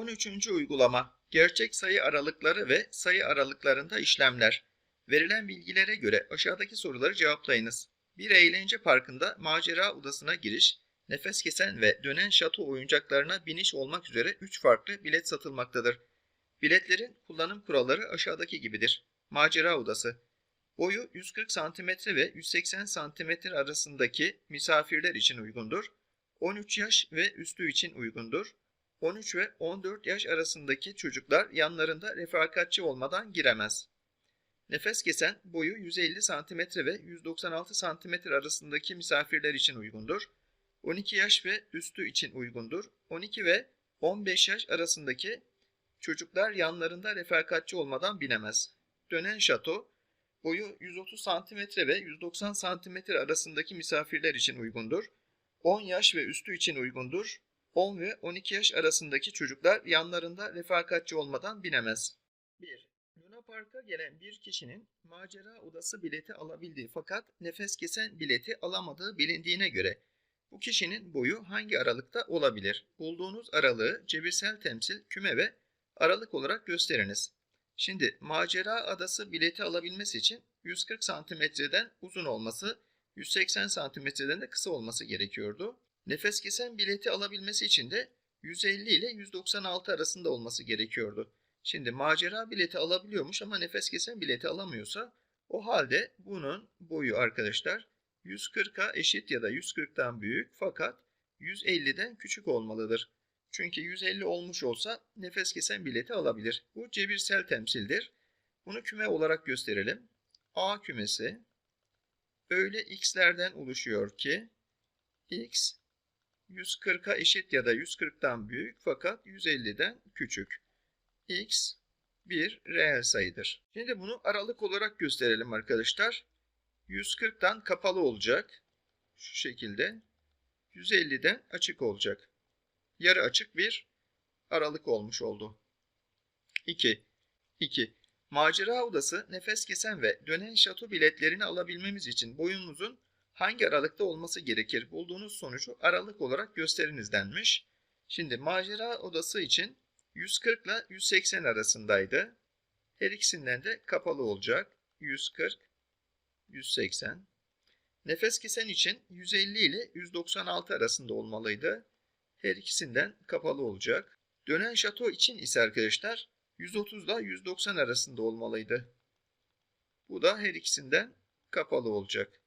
13. uygulama Gerçek sayı aralıkları ve sayı aralıklarında işlemler. Verilen bilgilere göre aşağıdaki soruları cevaplayınız. Bir eğlence parkında macera odasına giriş, nefes kesen ve dönen şato oyuncaklarına biniş olmak üzere 3 farklı bilet satılmaktadır. Biletlerin kullanım kuralları aşağıdaki gibidir. Macera odası Boyu 140 cm ve 180 cm arasındaki misafirler için uygundur. 13 yaş ve üstü için uygundur. 13 ve 14 yaş arasındaki çocuklar yanlarında refakatçi olmadan giremez. Nefes kesen boyu 150 cm ve 196 cm arasındaki misafirler için uygundur. 12 yaş ve üstü için uygundur. 12 ve 15 yaş arasındaki çocuklar yanlarında refakatçi olmadan binemez. Dönen şato boyu 130 cm ve 190 cm arasındaki misafirler için uygundur. 10 yaş ve üstü için uygundur. 10 ve 12 yaş arasındaki çocuklar yanlarında refakatçi olmadan binemez. 1. Luna Park'a gelen bir kişinin macera odası bileti alabildiği fakat nefes kesen bileti alamadığı bilindiğine göre bu kişinin boyu hangi aralıkta olabilir? Bulduğunuz aralığı cebirsel temsil, küme ve aralık olarak gösteriniz. Şimdi macera adası bileti alabilmesi için 140 santimetreden uzun olması, 180 santimetreden de kısa olması gerekiyordu. Nefes kesen bileti alabilmesi için de 150 ile 196 arasında olması gerekiyordu. Şimdi macera bileti alabiliyormuş ama nefes kesen bileti alamıyorsa o halde bunun boyu arkadaşlar 140'a eşit ya da 140'tan büyük fakat 150'den küçük olmalıdır. Çünkü 150 olmuş olsa nefes kesen bileti alabilir. Bu cebirsel temsildir. Bunu küme olarak gösterelim. A kümesi öyle x'lerden oluşuyor ki x 140'a eşit ya da 140'tan büyük fakat 150'den küçük. x bir reel sayıdır. Şimdi bunu aralık olarak gösterelim arkadaşlar. 140'tan kapalı olacak. Şu şekilde. 150'den açık olacak. Yarı açık bir aralık olmuş oldu. 2. 2. Macera odası nefes kesen ve dönen şato biletlerini alabilmemiz için boyumuzun hangi aralıkta olması gerekir? Bulduğunuz sonucu aralık olarak gösteriniz denmiş. Şimdi macera odası için 140 ile 180 arasındaydı. Her ikisinden de kapalı olacak. 140, 180. Nefes kesen için 150 ile 196 arasında olmalıydı. Her ikisinden kapalı olacak. Dönen şato için ise arkadaşlar 130 ile 190 arasında olmalıydı. Bu da her ikisinden kapalı olacak.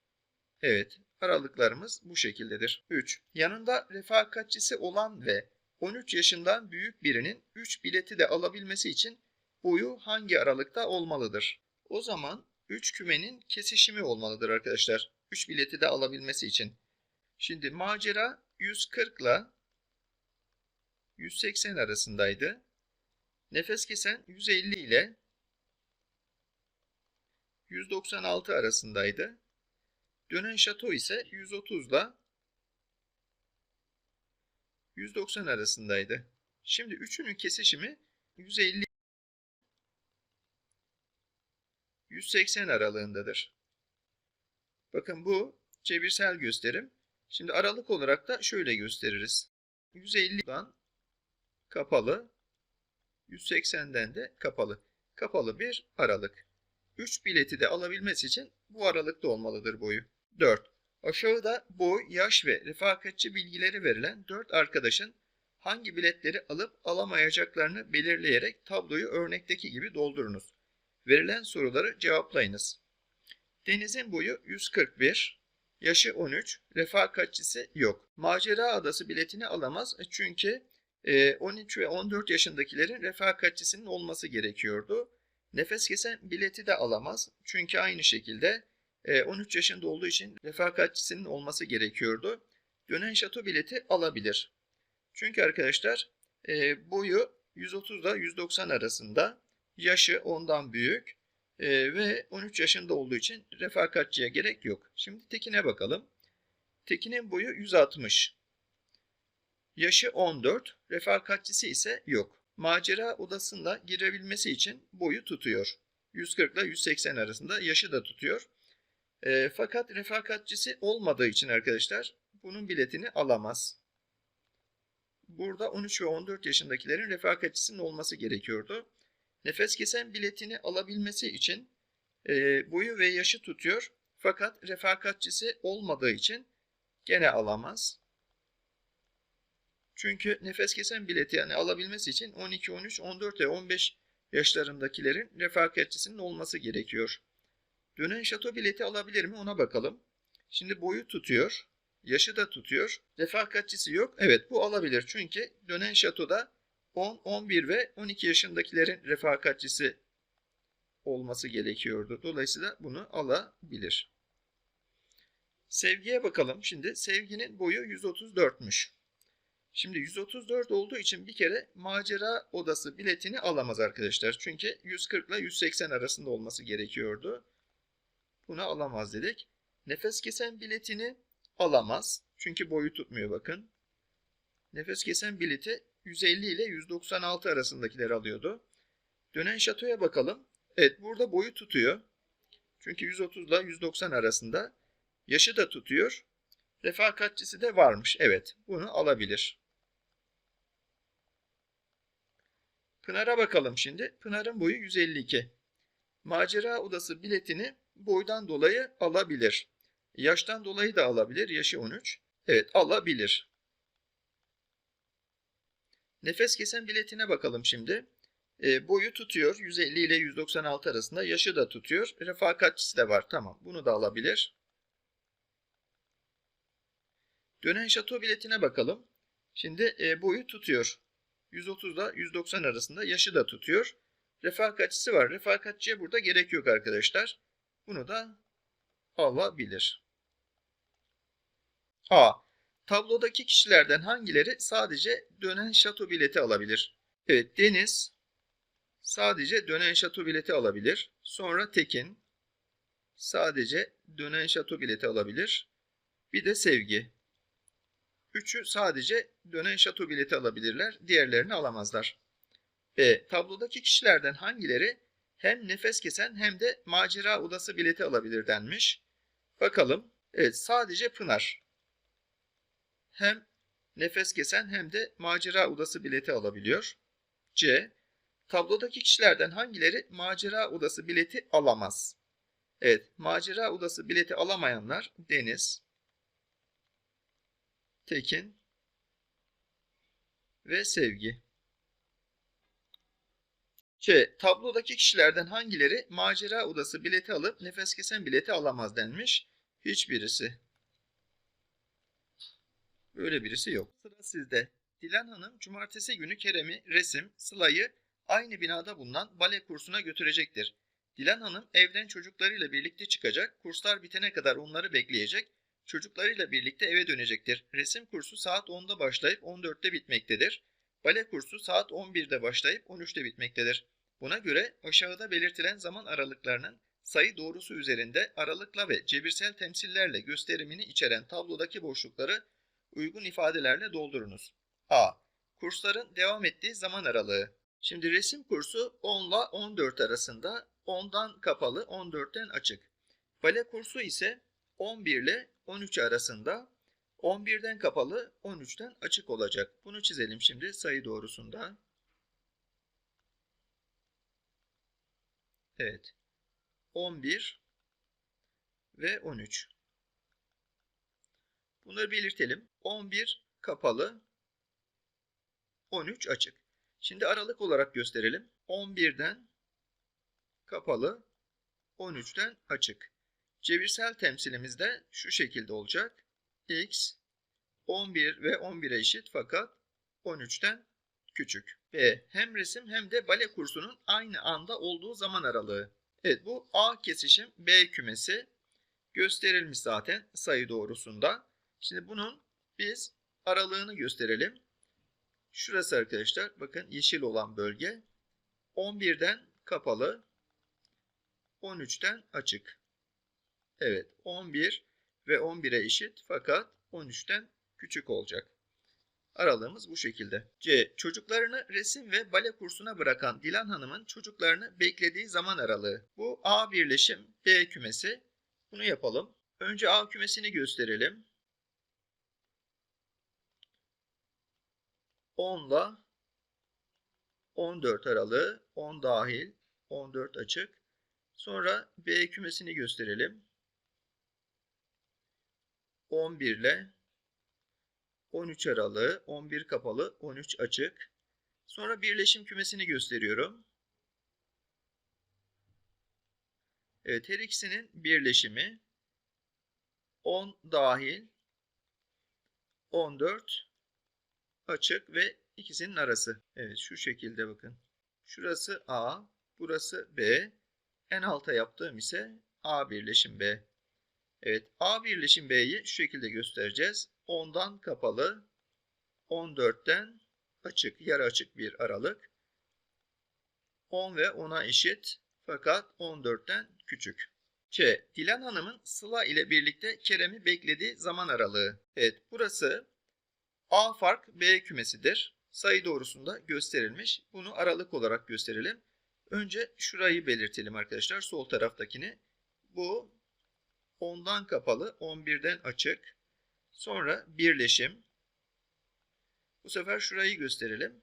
Evet, aralıklarımız bu şekildedir. 3. Yanında refakatçisi olan ve 13 yaşından büyük birinin 3 bileti de alabilmesi için boyu hangi aralıkta olmalıdır? O zaman 3 kümenin kesişimi olmalıdır arkadaşlar. 3 bileti de alabilmesi için. Şimdi macera 140 ile 180 arasındaydı. Nefes kesen 150 ile 196 arasındaydı. Dönen şato ise 130 ile 190 arasındaydı. Şimdi üçünün kesişimi 150 180 aralığındadır. Bakın bu çevirsel gösterim. Şimdi aralık olarak da şöyle gösteririz. 150'dan kapalı, 180'den de kapalı. Kapalı bir aralık. 3 bileti de alabilmesi için bu aralıkta olmalıdır boyu. 4. Aşağıda boy, yaş ve refakatçi bilgileri verilen 4 arkadaşın hangi biletleri alıp alamayacaklarını belirleyerek tabloyu örnekteki gibi doldurunuz. Verilen soruları cevaplayınız. Deniz'in boyu 141, yaşı 13, refakatçisi yok. Macera adası biletini alamaz çünkü 13 ve 14 yaşındakilerin refakatçisinin olması gerekiyordu. Nefes kesen bileti de alamaz çünkü aynı şekilde 13 yaşında olduğu için refakatçisinin olması gerekiyordu. Dönen şato bileti alabilir. Çünkü arkadaşlar boyu 130 ile 190 arasında, yaşı ondan büyük ve 13 yaşında olduğu için refakatçiye gerek yok. Şimdi Tekin'e bakalım. Tekin'in boyu 160. Yaşı 14, refakatçisi ise yok. Macera odasında girebilmesi için boyu tutuyor. 140 ile 180 arasında yaşı da tutuyor. E, fakat refakatçisi olmadığı için arkadaşlar bunun biletini alamaz. burada 13 ve 14 yaşındakilerin refakatçisinin olması gerekiyordu. Nefes kesen biletini alabilmesi için e, boyu ve yaşı tutuyor fakat refakatçisi olmadığı için gene alamaz. Çünkü nefes kesen bileti yani alabilmesi için 12, 13, 14 ve 15 yaşlarındakilerin refakatçisinin olması gerekiyor. Dönen şato bileti alabilir mi ona bakalım. Şimdi boyu tutuyor, yaşı da tutuyor, refakatçisi yok. Evet bu alabilir çünkü dönen şatoda 10, 11 ve 12 yaşındakilerin refakatçisi olması gerekiyordu. Dolayısıyla bunu alabilir. Sevgiye bakalım. Şimdi sevginin boyu 134'müş. Şimdi 134 olduğu için bir kere macera odası biletini alamaz arkadaşlar. Çünkü 140 ile 180 arasında olması gerekiyordu. Bunu alamaz dedik. Nefes kesen biletini alamaz. Çünkü boyu tutmuyor bakın. Nefes kesen bileti 150 ile 196 arasındakileri alıyordu. Dönen şatoya bakalım. Evet burada boyu tutuyor. Çünkü 130 ile 190 arasında. Yaşı da tutuyor. Refakatçisi de varmış. Evet bunu alabilir. Pınar'a bakalım şimdi. Pınar'ın boyu 152. Macera odası biletini boydan dolayı alabilir. Yaştan dolayı da alabilir. Yaşı 13. Evet alabilir. Nefes kesen biletine bakalım şimdi. E, boyu tutuyor. 150 ile 196 arasında. Yaşı da tutuyor. Refakatçisi de var. Tamam. Bunu da alabilir. Dönen şato biletine bakalım. Şimdi e, boyu tutuyor. 130 ile 190 arasında. Yaşı da tutuyor. Refakatçisi var. Refakatçiye burada gerek yok arkadaşlar. Bunu da alabilir. A. Tablodaki kişilerden hangileri sadece dönen şato bileti alabilir? Evet Deniz sadece dönen şato bileti alabilir. Sonra Tekin sadece dönen şato bileti alabilir. Bir de Sevgi. Üçü sadece dönen şato bileti alabilirler. Diğerlerini alamazlar. B. Tablodaki kişilerden hangileri hem nefes kesen hem de macera odası bileti alabilir denmiş. Bakalım. Evet sadece Pınar. Hem nefes kesen hem de macera odası bileti alabiliyor. C. Tablodaki kişilerden hangileri macera odası bileti alamaz? Evet, macera odası bileti alamayanlar Deniz, Tekin ve Sevgi. C. Tablodaki kişilerden hangileri macera odası bileti alıp nefes kesen bileti alamaz denmiş? Hiçbirisi. Böyle birisi yok. Sıra sizde. Dilan Hanım cumartesi günü Kerem'i, Resim, Sıla'yı aynı binada bulunan bale kursuna götürecektir. Dilan Hanım evden çocuklarıyla birlikte çıkacak, kurslar bitene kadar onları bekleyecek, çocuklarıyla birlikte eve dönecektir. Resim kursu saat 10'da başlayıp 14'te bitmektedir. Bale kursu saat 11'de başlayıp 13'te bitmektedir. Buna göre aşağıda belirtilen zaman aralıklarının sayı doğrusu üzerinde aralıkla ve cebirsel temsillerle gösterimini içeren tablodaki boşlukları uygun ifadelerle doldurunuz. A. Kursların devam ettiği zaman aralığı. Şimdi resim kursu 10 ile 14 arasında, 10'dan kapalı, 14'ten açık. Bale kursu ise 11 ile 13 arasında, 11'den kapalı, 13'ten açık olacak. Bunu çizelim şimdi sayı doğrusunda. Evet. 11 ve 13. Bunları belirtelim. 11 kapalı, 13 açık. Şimdi aralık olarak gösterelim. 11'den kapalı, 13'ten açık. Cebirsel temsilimiz de şu şekilde olacak. X 11 ve 11'e eşit fakat 13'ten küçük. B. Hem resim hem de bale kursunun aynı anda olduğu zaman aralığı. Evet bu A kesişim B kümesi gösterilmiş zaten sayı doğrusunda. Şimdi bunun biz aralığını gösterelim. Şurası arkadaşlar bakın yeşil olan bölge 11'den kapalı 13'ten açık. Evet 11 ve 11'e eşit fakat 13'ten küçük olacak. Aralığımız bu şekilde. C. Çocuklarını resim ve bale kursuna bırakan Dilan Hanım'ın çocuklarını beklediği zaman aralığı. Bu A birleşim B kümesi. Bunu yapalım. Önce A kümesini gösterelim. 10 ile 14 aralığı 10 dahil 14 açık. Sonra B kümesini gösterelim. 11 ile 13 aralığı 11 kapalı 13 açık. Sonra birleşim kümesini gösteriyorum. Evet her ikisinin birleşimi 10 dahil 14 açık ve ikisinin arası. Evet şu şekilde bakın. Şurası A, burası B. En alta yaptığım ise A birleşim B. Evet A birleşim B'yi şu şekilde göstereceğiz. 10'dan kapalı, 14'ten açık, yarı açık bir aralık. 10 ve 10'a eşit fakat 14'ten küçük. K. Dilan Hanım'ın Sıla ile birlikte Kerem'i beklediği zaman aralığı. Evet burası A fark B kümesidir. Sayı doğrusunda gösterilmiş. Bunu aralık olarak gösterelim. Önce şurayı belirtelim arkadaşlar. Sol taraftakini. Bu 10'dan kapalı, 11'den açık. Sonra birleşim. Bu sefer şurayı gösterelim.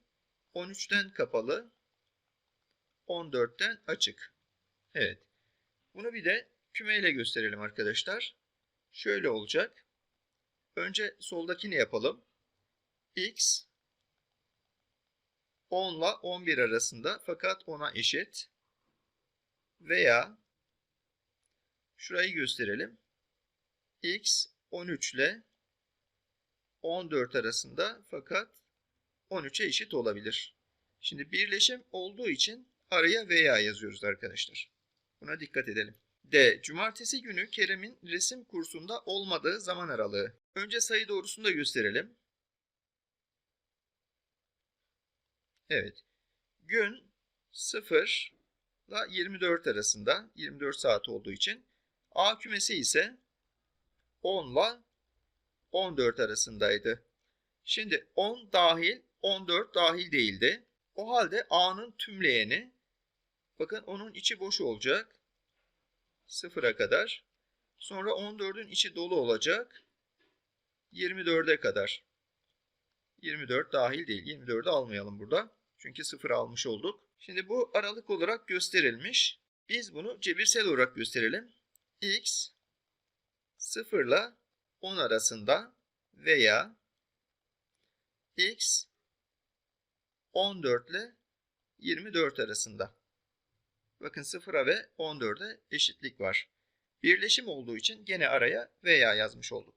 13'ten kapalı, 14'ten açık. Evet. Bunu bir de kümeyle gösterelim arkadaşlar. Şöyle olacak. Önce soldakini yapalım. X 10 ile 11 arasında fakat 10'a eşit. Veya şurayı gösterelim. X 13 ile 14 arasında fakat 13'e eşit olabilir. Şimdi birleşim olduğu için araya veya yazıyoruz arkadaşlar. Buna dikkat edelim. D. Cumartesi günü Kerem'in resim kursunda olmadığı zaman aralığı. Önce sayı doğrusunu da gösterelim. Evet. Gün 0 ile 24 arasında 24 saat olduğu için A kümesi ise 10 ile 14 arasındaydı. Şimdi 10 dahil 14 dahil değildi. O halde A'nın tümleyeni bakın onun içi boş olacak. 0'a kadar. Sonra 14'ün içi dolu olacak. 24'e kadar. 24 dahil değil. 24'ü almayalım burada. Çünkü 0 almış olduk. Şimdi bu aralık olarak gösterilmiş. Biz bunu cebirsel olarak gösterelim. X 0 ile 10 arasında veya X 14 ile 24 arasında. Bakın 0'a ve 14'e eşitlik var. Birleşim olduğu için gene araya veya yazmış olduk.